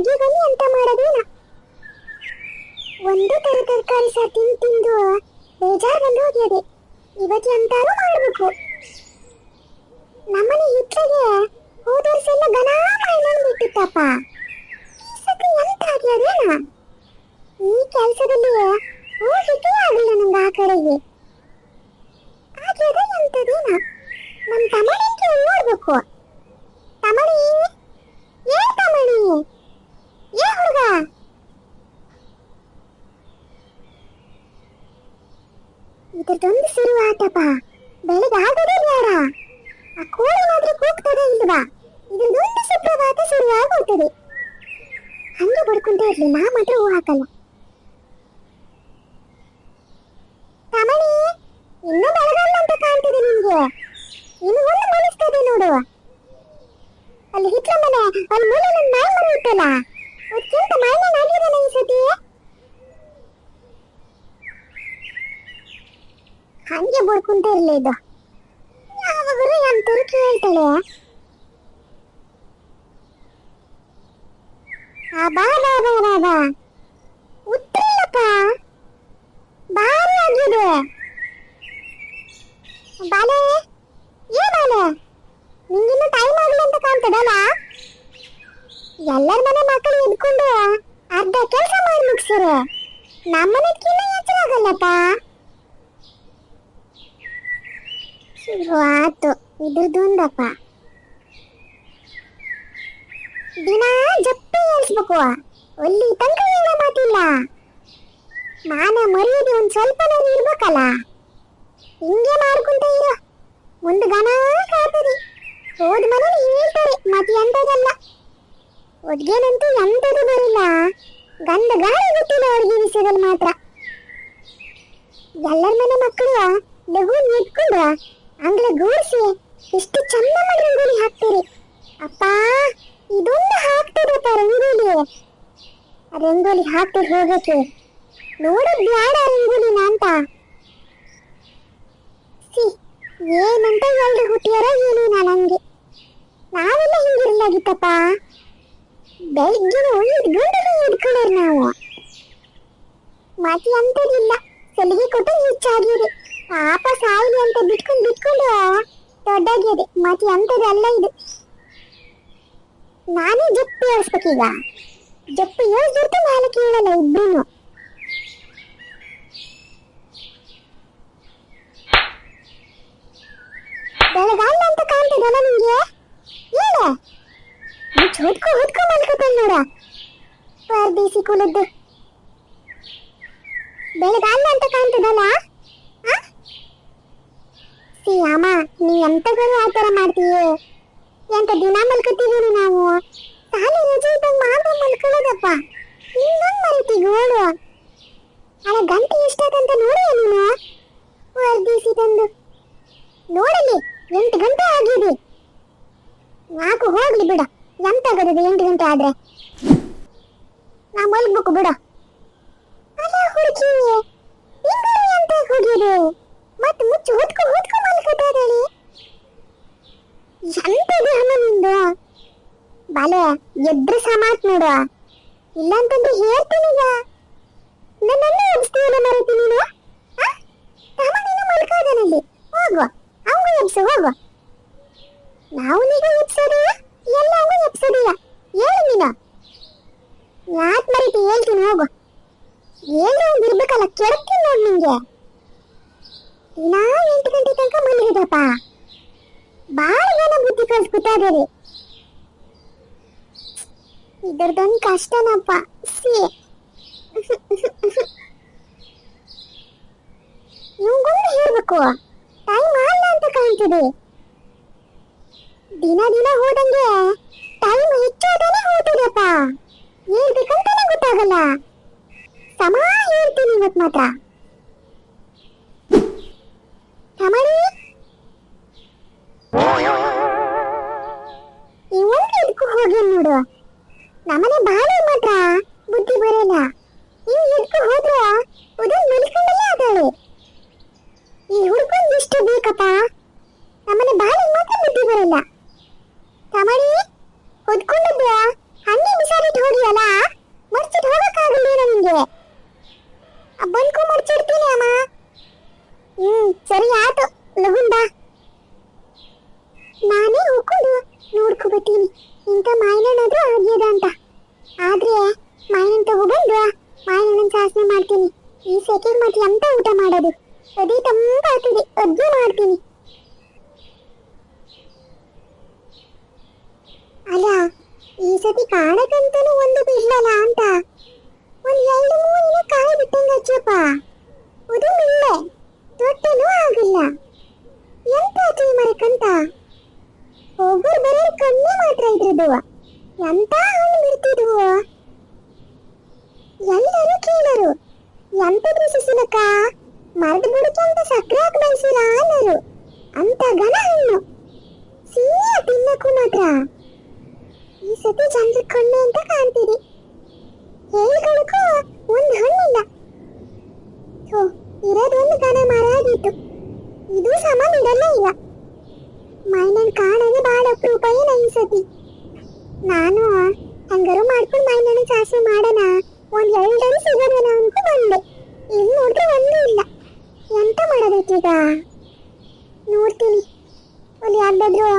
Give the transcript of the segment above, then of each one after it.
ಅರ್ಗಿಗಲ್ಲಿ ಅಂತ ಮಾಡೋದೇನ? ಒಂದು ತರ ತರಕಾರಿ ಸಹ ತಿಂದು ತಿಂದು ಬೇಜಾರು ಬಂದು ಹೋಗ್ಯದೆ. ಇವತ್ತು ಎಂತಾರು ಮಾಡಬೇಕು. ನಮ್ಮನೆ ಹಿಟ್ಲಿಗೆ ಹೋದ ವರ್ಷ ಎಲ್ಲ ಘನ ಮೈನಂಗ್ ಬಿಟ್ಟಿತ್ತಪ್ಪ ಈ ಸತಿ ಎಂತ ಆಗ್ಯದೇನ? ಈ ಕೆಲಸದಲ್ಲಿ ಹೋಗಿದ್ದೇ ಆಗಲಿಲ್ಲ ನಂಗೆ ಆ ಕಡೆಗೆ. ಆಗ್ಯದ ಎಂತದೇನ? ನಮ್ಮ ತಮ್ಮನಿಗೆ ನೋಡ್ಬೇಕು ತಮಣಿ ಏ ತಮಣಿ ಏ ಹುಡುಗ ಇದ್ರದೊಂದು ಶುರುವಾತಪ್ಪ ಬೆಳಗ್ಗೆ ಆಗೋದೇ ಬೇಡ ಆ ಕೋಳಿನಾದ್ರೂ ಕೂಗ್ತದೆ ಇಲ್ವಾ? ಇದ್ರದೊಂದು ಸುಪ್ರಭಾತ ಶುರುವಾಗೋಗ್ತದೆ ಹಂಗೆ ಬಡ್ಕೊಂತ ಇರ್ಲಿ, ನಾ ಮಾತ್ರ ಹೂ ಹಾಕಲ್ಲ ತಮಣಿ ಇನ್ನೂ ಬೆಳಗಲ್ಲ ಅಂತ ಕಾಣ್ತದೆ ನಿನ್ಗೆ ಇನ್ನು ಒಂದು ಮನಸ್ತದೆ ನೋಡು ಅಲ್ಲಿ ಹಿಟ್ಲ ಮನೆ ಅಲ್ಲಿ ಮೂಲೆ ನನ್ನ ನಾಯಿ ಮರ ಇತ್ತಲ್ಲ ಅದಕ್ಕಿಂತ ಮಾಯನ ಆಗಿದ್ದಾನೆ ಈ ಸತಿ ಹಂಗೆ ಬಡ್ಕೊಂತ ಇರ್ಲಿ ಇದು. ಯಾವಾಗಲೂ ಎಂತರು ಕೇಳ್ತಾಳೆ ಆ, ಬಾ ಬಾ ಬಾ ಬಾ ಬಾ. ಉತ್ತರಿಲ್ಲಪ್ಪ. ಭಾರಿ ಆಗಿದೆ. ಬಾಲೆ, ಏ ಬಾಲೆ? ನಿಂಗಿನ್ನು ಟೈಮ್ ಆಗಲಿ ಅಂತ ಕಾಣ್ತದಲ್ಲ? ಎಲ್ಲರ ಮನೆ ಮಕ್ಕಳು ಎದ್ಕೊಂಡು ಅರ್ಧ ಕೆಲಸ ಮಾಡಿ ಮುಗಿಸ್ತಾರೆ ನಮ್ಮನೆದ್ಕಿನ್ನ ಎಚ್ಚರ ಆಗಲ್ಲಪ್ಪ ಶುರು ಆತು ಇದ್ರದ್ದೊಂದಪ್ಪ ದಿನ ಜಪ್ಪಿ ಏಳ್ಸ್ಬೇಕು ಅಲ್ಲಿ ತನಕ ಏನೋ ಮಾತಿಲ್ಲ. ಮಾನ ಮರ್ಯಾದೆ ಒಂದ್ ಸ್ವಲ್ಪ ಇರ್ಬೇಕಲ್ಲ. ಹಿಂಗೆ ಮಾಡ್ಕೊಂತ ಇರೋ. ಒಂದು ಗನ ಕಾತದೆ ಹೋದ ಮನೇಲಿ ಹೇಳ್ತಾರೆ ಮತ್ತೆ ಎಂತದಲ್ಲ ಒಡ್ಗೇನಂತೂ ಎಂತದು ಬರಿಲ್ಲ. ಗಂಧ ಗಾಳಿ ಗೊತ್ತಿಲ್ಲ ಅವ್ರಿಗೆ ವಿಷಯದಲ್ಲಿ ಮಾತ್ರ. ಎಲ್ಲರ ಮನೆ ಮಕ್ಕಳು ಲಘು ಇಟ್ಕೊಂಡ್ರ ಅಂಗ್ಲ ಗೂಡಿಸಿ, ಎಷ್ಟು ಚಂದ ಮಾಡಿ ರಂಗೋಲಿ ಹಾಕ್ತೀರಿ. ಅಪ್ಪ, ಇದೊಂದು ಹಾಕ್ತದಪ್ಪ ರಂಗೋಲಿ ರಂಗೋಲಿ ಹಾಕ್ತಿರ್ ಹೋಗಕ್ಕೆ ನೋಡೋದ್ ಬ್ಯಾಡ ರಂಗೋಲಿನ ಅಂತ ಸಿ, ಏನಂತ ಎಲ್ರು ಹುಟ್ಟಿಯಾರ ಏನೇನ ನಂಗೆ ನಾವೆಲ್ಲ ಹಿಂಗಿರ್ಲಾಗಿತ್ತಪ್ಪ. ಬೆಳಗ್ಗೆ ಇದ್ಕೊಂಡು ಇದ್ಕೊಳ್ಳೋರು ನಾವು. ಮತ್ತೆ ಅಂತದಿಲ್ಲ. ಸಲಿಗೆ ಕೊಟ್ಟು ಹೆಚ್ಚಾಗಿದೆ ಪಾಪ ಸಾಯಿಲಿ ಅಂತ ಬಿಟ್ಕೊಂಡು ಬಿಟ್ಕೊಂಡು ದೊಡ್ಡಾಗಿದೆ ಮತ್ತೆ ಅಂತದಲ್ಲ ಇದು. ನಾನೇ ಜಪ್ಪು ಏಳ್ಸ್ಬೇಕೀಗ ಜಪ್ಪು ಏಳ್ಸಿರ್ತು ಮೇಲೆ ಕೇಳಲ್ಲ ಇಬ್ರು ಬೆಳಗಾಲ ಅಂತ ಕಾಣ್ತದಲ್ಲ ನಿಂಗೆ? ಹೇಳ. ಹೊತ್ಕೊ ಹೊತ್ಕೊ ಮಲ್ಕೋತಾನೆ ನೋಡ. ಪರ್ದೀಸಿ ಕುಲದ್ದು ಬೆಳಗಾಲ ಅಂತ ಕಾಣ್ತದಲ್ಲ? ಅಮ್ಮ ನೀ ಎಂತಗಳು ಆ ಥರ ಮಾಡ್ತೀಯೇ? ಎಂತ ದಿನ ಮಲ್ಕೋತೀವಿ ನಾವು? ಸಾಲಿ ರಜೆ ಇದ್ದಾಗ ಮಾತ್ರ ಮಲ್ಕೊಳ್ಳೋದಪ್ಪ. ಇನ್ನೊಂದು ಮರಿತಿ ಗೋಳು ಅಲ್ಲ ಗಂಟೆ ಎಷ್ಟಾದಂತ ನೋಡಿ ನೀನು? ವರ್ಧಿಸಿ ತಂದು. ನೋಡಲಿ ಎಂಟು ಗಂಟೆ ಆಗಿದೆ. ನಾಲ್ಕು ಹೋಗ್ಲಿ ಬಿಡ. ಎಂತಾಗದೆ ಎಂಟು ಗಂಟೆ ಆದ್ರೆ? ನಾ ಮಲ್ಗ್ಬೇಕು ಬಿಡ. ಅಲ್ಲ, ಹುಡುಗಿ ಹಿಂಗಾರು ಎಂತ ಹೋಗಿದೆ ಮತ್ತೆ ಮುಚ್ಚು ಹೊತ್ಕೊ ಹೊತ್ಕೊ ಮಲ್ಕೋತಾದಳಿ ಎಂತದು ಹಣ ನಿಂದು ಬಾಲೆ ಎದ್ರೆ ಸಮಾತ್ ನೋಡು. ಇಲ್ಲಂತಂದ್ರೆ ಹೇಳ್ತೀನಿ ಈಗ. ನನ್ನನ್ನು ಎಬ್ಸ್ತೀಯಲ್ಲ ಮರೀತಿ ನೀನು? ತಮ್ಮ ನೀನು ಮಲ್ಕೋದನಲ್ಲಿ ಹೋಗು ಅವಂಗೂ ಎಬ್ಸು ಹೋಗು ನಾವು ನೀಗ ಎಬ್ಸೋದಿಲ್ಲ ಎಲ್ಲವೂ ಎಬ್ಸೋದಿಲ್ಲ ಹೇಳು ನೀನು. ಯಾಕೆ ಮರೀತಿ? ಹೇಳ್ತೀನಿ ಹೋಗು ಏನು ಒಂದು ಇರ್ಬೇಕಲ್ಲ ಕೆಡ್ತೀನಿ ನೋಡು ನಿಂಗೆ. ದಿನಾ ಎಂಟು ಗಂಟೆ ತನಕ ಮಲಗಿದಪ್ಪ ಭಾಳ ಜನ ಬುದ್ಧಿ ಕಲ್ಸ್ಕೊತಾದೇರಿ ಇದ್ರದೊಂದು ಕಷ್ಟನಪ್ಪ. ಸಿ. ಇವಂಗೊಂದು ಹೇಳ್ಬೇಕು. ಟೈಮ್ ಅಲ್ಲ ಅಂತ ಕಾಣ್ತಿದೆ. ದಿನ ದಿನ ಹೋದಂಗೆ ಟೈಮ್ ಹೆಚ್ಚೋದಾನೆ ಹೋಗ್ತಿದೆಪ್ಪ. ಹೇಳ್ಬೇಕಂತಾನೆ ಗೊತ್ತಾಗಲ್ಲ. ಸಮ ಹೇಳ್ತೀನಿ ಇವತ್ತು ಮಾತ್ರ. ಈ ಒಂದು ಇದಕ್ಕೂ ಹೋಗಿ ನೋಡು. ನಮ್ಮನೆ ಬಾಳೆ ಮಾತ್ರ ಬುದ್ಧಿ ಬರಲ್ಲ ಇವ್ ಎದ್ಕು ಹೋದ್ರ ಉದಯ್ ಮಲ್ಕೊಂಡಲ್ಲೇ ಅದಾಳೆ ಈ ಹುಡ್ಕೊಂಡ್ ಎಷ್ಟು ಬೇಕಪ್ಪ ನಮ್ಮನೆ ಬಾಳೆ ಮಾತ್ರ ಬುದ್ಧಿ ಬರಲ್ಲ ತಮಣಿ ಹೊದ್ಕೊಂಡದ್ದು ಹಂಗೆ ಬಿಸಾಡಿಟ್ಟು ಹೋಗಿಯಲ್ಲ ಸರಿ ಆತು ಲಗುನ್ ಬಾ ನಾನೇ ಹೋಗ್ಕೊಂಡು ನೋಡ್ಕೊಬತ್ತೀನಿ ಇಂಥ ಮಾಯಿನಾದ್ರೂ ಆಗ್ಯದ ಅಂತ ಆದ್ರೆ ಮಾಯಿನ ತಗೊಬಂದು ಮಾಯಿನ ಸಾಸನೆ ಮಾಡ್ತೀನಿ ಈ ಸೆಕೆಗೆ ಮತ್ತೆ ಎಂತ ಊಟ ಮಾಡೋದು ಅದೇ ತಂಪಾಗ್ತದೆ ಅಜ್ಜಿ ಮಾಡ್ತೀನಿ ಅಲ್ಲ ಈ ಸತಿ ಕಾಣಕಂತನೂ ಒಂದು ಬಿಡ್ಲಲ್ಲ ಅಂತ? ಒಂದ್ ಎರಡು ಮೂರು ದಿನ ಕಾಯಿ ಬಿಟ್ಟಂಗ ಅಜ್ಜಪ್ಪ. ಅದು ಬಿಳ್ಳೆ ತೊಟ್ಟನೂ ಆಗಿಲ್ಲ. ಎಂತ ಆಚೆ ಮರಕ್ಕಂತ ಒಬ್ಬರು ಬರೋ ಕಣ್ಣೇ ಮಾತ್ರ ಇದ್ರದ್ದು ಎಂತ ಹಣ್ಣು ಬಿಡ್ತಿದ್ವು? ಎಲ್ಲರೂ ಕೇಳರು. ಎಂತದ್ರು ಸುಸಿಲಕ್ಕ ಮರದ ಬುಡಕ್ಕೆ ಅಂತ ಸಕ್ಕರೆ ಹಾಕಿ ಬೆಳೆಸಿಲ್ಲ ಅನ್ನರು. ಅಂತ ಘನ ಹಣ್ಣು. ಸಿಹಿಯ ತಿನ್ನಕ್ಕೂ ಮಾತ್ರ. ಈ ಸತಿ ಚಂದ್ರ ಕಣ್ಣು ಅಂತ ಕಾಣ್ತೀರಿ. ಹೇಳ್ಕೊಳಕ್ಕೂ ಒಂದು ಹಣ್ಣಿಲ್ಲ. ಓ ಇರೋದೊಂದು ಘನ ಮರ ಆಗಿತ್ತು. ಇದು ಸಮ ಇಡಲ್ಲ ಇಲ್ಲ ಮೈನನ್ ಕಾಣದೆ ಬಾಳ ಅಪರೂಪ ಏನ ಈ ಸತಿ. ನಾನು ಹಂಗಾರು ಮಾಡ್ಕೊಂಡು ಮೈನನ ಚಾಸೆ ಮಾಡೋಣ. ಒಂದ್ ಎರಡರು ಸಿಗೋದೇನ ಅನ್ಕೊ ಬಂದೆ. ಇಲ್ಲಿ ನೋಡಿದ್ರೆ ಒಂದೂ ಇಲ್ಲ. ಎಂತ ಈಗ? ನೋಡ್ತೀನಿ. ಒಂದು ಯಾವ್ದಾದ್ರು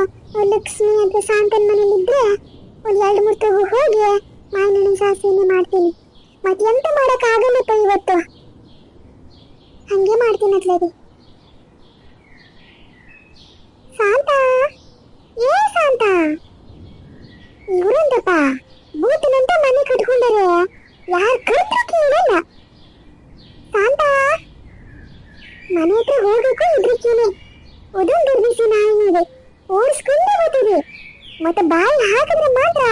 ಲಕ್ಷ್ಮಿ ಅಥವಾ ಶಾಂತನ ಮನೇಲಿ ಇದ್ರೆ ಒಂದು ಎರಡು ಮೂರು ತಗೋ ಹೋಗಿ ಮಾವಿನ ಸಾಸಿವೆನೆ ಮಾಡ್ತೀನಿ. ಮತ್ತೆ ಎಂತ ಮಾಡಕ್ ಆಗಲ್ಲಪ್ಪ ಇವತ್ತು? ಹಂಗೆ ಮಾಡ್ತೀನಿ ಅತ್ಲಾಗಿ ಶಾಂತ? ಏ ಶಾಂತ ಇವರಂತಪ್ಪ ಭೂತನಂತ ಮನೆ ಕಟ್ಕೊಂಡರೆ ಯಾರು ಕರೆದ್ರು ಕೇಳಲ್ಲ ಶಾಂತ ಮನೆ ಹತ್ರ ಹೋಗಕ್ಕೂ ಇದ್ರಿಕೇನೆ ಅದೊಂದು ಬಿಸಿ ನಾಯಿ ಇದೆ ಓಡಿಸ್ಕೊಂಡೇ ಹೋಗ್ತದೆ ಮತ್ತೆ ಬಾಯಿ ಹಾಕಿದ್ರೆ ಮಾತ್ರ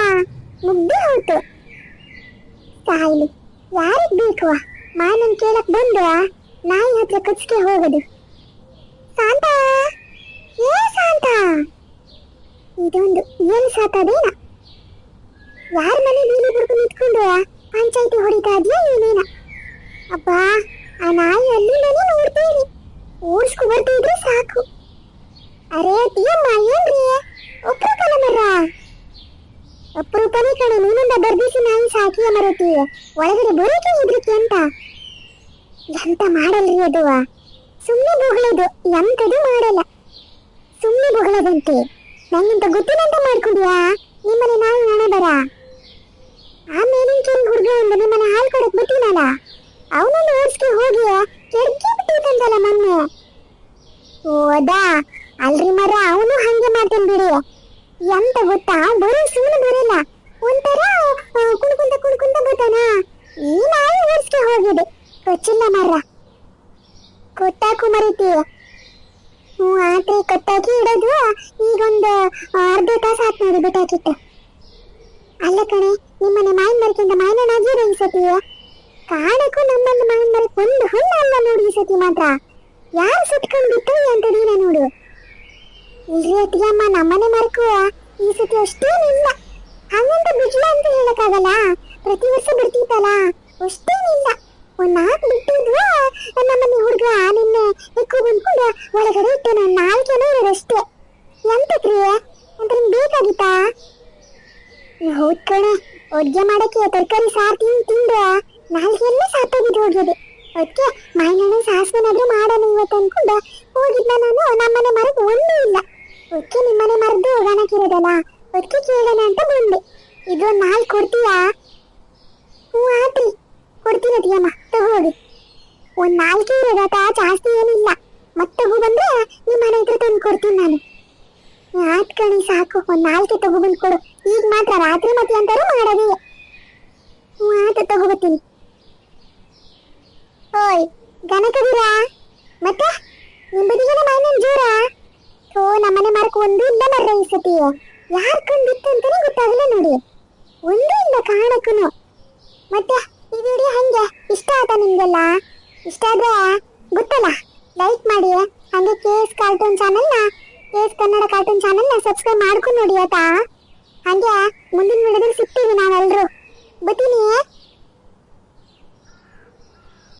ಮುಗ್ದೆ ಹೋಯ್ತು ಸಾಯ್ಲಿ ಯಾರಿಗ್ ಬೇಕು ಮಾನನ್ ಕೇಳಕ್ ಬಂದು ನಾಯಿ ಹತ್ರ ಕಚ್ಕೆ ಹೋಗೋದು. ಶಾಂತ? ಏ ಸಾಂತಾ ಇದೊಂದು ಏನ್ ಸಾತದೇನ ಯಾರ ಮನೆ ಬೀಲಿ ಬಿಡ್ಕೊಂಡು ನಿಂತ್ಕೊಂಡು ಪಂಚಾಯತಿ ಹೊಡಿತಾ ಇದೆಯಾ ಏನೇನ? ಅಬ್ಬಾ, ಆ ನಾಯಿ ಮನೆ ನೋಡ್ತೀನಿ. ಓಡಿಸ್ಕೊ ಬರ್ತಿದ್ರೆ ಸಾಕು. ಅರೇ ಟಿಯಮ್ಮ ಏನ್ರಿ? ಒಪ್ರಕಲ್ಲ ಮರ ಅಪರೂಪನೇ ಕಣೆ ನೀನಿಂದ ಬರ್ದಿಸಿ ನಾಯಿ ಸಾಕಿ ಮರತಿ ಒಳಗಡೆ ಬರೋಕೆ ಇದ್ರಿಕೆ ಅಂತ. ಎಂತ ಮಾಡಲ್ರಿ ಅದು? ಸುಮ್ಮನೆ ಬೊಗಳದು, ಎಂತದು ಮಾಡಲ್ಲ. ಸುಮ್ಮನೆ ಬೊಗಳದಂತೆ. ನಂಗಿಂತ ಗೊತ್ತಿಲ್ಲಂತ ಮಾಡ್ಕೊಂಡಿಯಾ? ನಿಮ್ಮನೆ ನಾನು ಹಣ ಬರ. ಆ ಮೇಲಿನ ಕೆರೆ ಹುಡುಗ ಒಂದು ನಿಮ್ಮನೆ ಹಾಲು ಕೊಡಕ್ ಬಿಟ್ಟಿನಲ್ಲ ಅವನನ್ನು ಓಡಿಸ್ಕೆ ಹೋಗಿ ಕೆಡ್ಕಿ ಬಿಟ್ಟಿದ್ದಂತಲ್ಲ ಮೊನ್ನೆ. ಓದಾ ಅಲ್ರಿ ಮರ, ಅವನು ಹಂಗೆ ಮಾಡ್ತಾನೆ ಬಿಡಿ. ಎಂತ ಗೊತ್ತಾ? ಬರೀ ಸುಮ್ಮನೆ ಈ ನಾಯಿ ಓಡಿಸ್ಕೆ ಹೋಗಿದೆ. ಕೊಚ್ಚಿಲ್ಲ ಮರ ಕೊಟ್ಟಾಕು ಮರಿತೀಯ ಹ್ಞೂ ಆತ್ರಿ ಕೊಟ್ಟಾಕಿ ಇಡೋದು ಈಗೊಂದು ಅರ್ಧ ತಾಸು ಆತ್ ನೋಡಿ ಬಿಟ್ಟಾಕಿಟ್ಟು ಅಲ್ಲ ಕಣೆ, ನಿಮ್ಮನೆ ಮಾಯಿನ ಮರಕ್ಕಿಂತ ಮಾಯಿನ ಅಜ್ಜಿರ ಈ ಸತಿ? ಕಾಡಕ್ಕೂ ನಮ್ಮಲ್ಲಿ ಮಾವಿನ ಮರಕ್ಕೆ ಒಂದು ಹಣ್ಣು ಅಲ್ಲ ನೋಡಿ ಈ ಸತಿ ಮಾತ್ರ. ಯಾರು ಸುಟ್ಕೊಂಡು ಬಿಟ್ಟರಿ ಅಂತ ನೀನ ನೋಡು. ಇಲ್ರಿ ಅತ್ತಿಗೆಮ್ಮ ನಮ್ಮನೆ ಮರಕ್ಕೂ ಈ ಸತಿ ಅಷ್ಟೇನಿಲ್ಲ. ಹಂಗಂತ ಬಿಡ್ಲ ಅಂತ ಹೇಳಕ್ಕಾಗಲ್ಲ? ಪ್ರತಿ ವರ್ಷ ಬಿಡ್ತಿತ್ತಲ್ಲ ಅಷ್ಟೇನಿಲ್ಲ. ಒಂದ್ ನಾಲ್ಕು ಬಿಟ್ಟಿದ್ದ ನಮ್ಮ ಮನೆ ಹುಡುಗ ನಿನ್ನೆ ಎಕ್ಕು ಬಂದ್ಕೊಂಡು ಒಳಗಡೆ ಇಟ್ಟು ನಾನು ಜನ ಇರೋದಷ್ಟೇ ಕ್ರಿಯೆ ಅಂತ ನಿಮ್ಗೆ ಬೇಕಾಗಿತ್ತಾ? ಹೌದ್ ಕಣೆ. ಅಡ್ಗೆ ಮಾಡಕ್ಕೆ ತರಕಾರಿ ಸಾರು ತಿಂದು ತಿಂದು ನಾಲ್ಕೆಲ್ಲ ಸಾಕಾಗಿದ್ದು ಹೋಗಿದೆ ಅದಕ್ಕೆ ಮಾಯಿನಣ್ಣ ಸಾಸ್ವೆನಾದ್ರೂ ಮಾಡೋಣ ಇವತ್ತು ಅನ್ಕೊಂಡು ಹೋಗಿದ್ನ ನಾನು. ನಮ್ಮನೆ ಮರದ ಒಂದೂ ಇಲ್ಲ. ಅದಕ್ಕೆ ನಿಮ್ಮನೆ ಮರದ್ದು ಒಣಗಿರೋದಲ್ಲ ಅದಕ್ಕೆ ಕೇಳೋಣ ಅಂತ ಬಂದೆ. ಇದು ನಾಲ್ಕು ಕೊಡ್ತೀಯಾ? ಹ್ಞೂ ಆತ್ರಿ ಕೊಡ್ತೀನಿ ಅತಿಯಮ್ಮ ತಗೋಡಿ ಒಂದ್ ನಾಲ್ಕೇ ಇರೋದಾತ ಜಾಸ್ತಿ ಏನಿಲ್ಲ. ಮತ್ತೆ ತಗೋ ಬಂದ್ರೆ ನಿಮ್ಮ ಮನೆ ಹತ್ರ ತಂದು ಕೊಡ್ತೀನಿ ನಾನು. ಆತ್ ಕಣಿ, ಸಾಕು. ಒಂದ್ ನಾಲ್ಕೆ ತಗೊಬಂದು ಕೊಡು. ಈಗ ಮಾತ್ರ ರಾತ್ರಿ ಮತ್ತೆ ಅಂತಾರೆ ಮಾಡೋದೇ. ಹ್ಞೂ ಆತ ತಗೋಬತ್ತೀನಿ ಓಯ್ ಗಣಕದಿರಾ ಮತ್ತೆ? ನಿಮ್ಮ ಬದಿಗೆಲ್ಲ ಮೈನನ್ ಜೋರ? ಓ ನಮ್ಮನೆ ಮಾರ್ಕ್ ಒಂದು ಇಲ್ಲ ಮರ್ರೆ ಈ ಸತಿ ಯಾರ್ ಕಂಡಿತ್ತು ಅಂತಾನೆ ಗೊತ್ತಾಗಲ್ಲ ನೋಡಿ. ಒಂದು ಇಲ್ಲ ಕಾಣಕ್ಕೂನು. ಮತ್ತೆ ಈ ವಿಡಿಯೋ ಹಂಗೆ? ಇಷ್ಟ ಆಯ್ತಾ ನಿಮ್ಗೆಲ್ಲ? ಇಷ್ಟ ಆದ್ರೆ ಗೊತ್ತಲ್ಲ? ಲೈಕ್ ಮಾಡಿ. ಹಂಗೆ ಎಸ್ ಕಾರ್ಟೂನ್ ಚಾನೆಲ್ನ ಎಸ್ ಕನ್ನಡ ಕಾರ್ಟೂನ್ ಚಾನೆಲ್ನ ಸಬ್ಸ್ಕ್ರೈಬ್ ಮಾಡ್ಕೊಂಡು ನೋಡಿ ಆಯ್ತಾ? ಹಂಗೆ ಮುಂದಿನ ವಿಡಿಯೋದಲ್ಲಿ ಸಿಗ್ತೀವಿ ನಾವೆಲ್ಲರೂ ಬತ್ತೀನಿ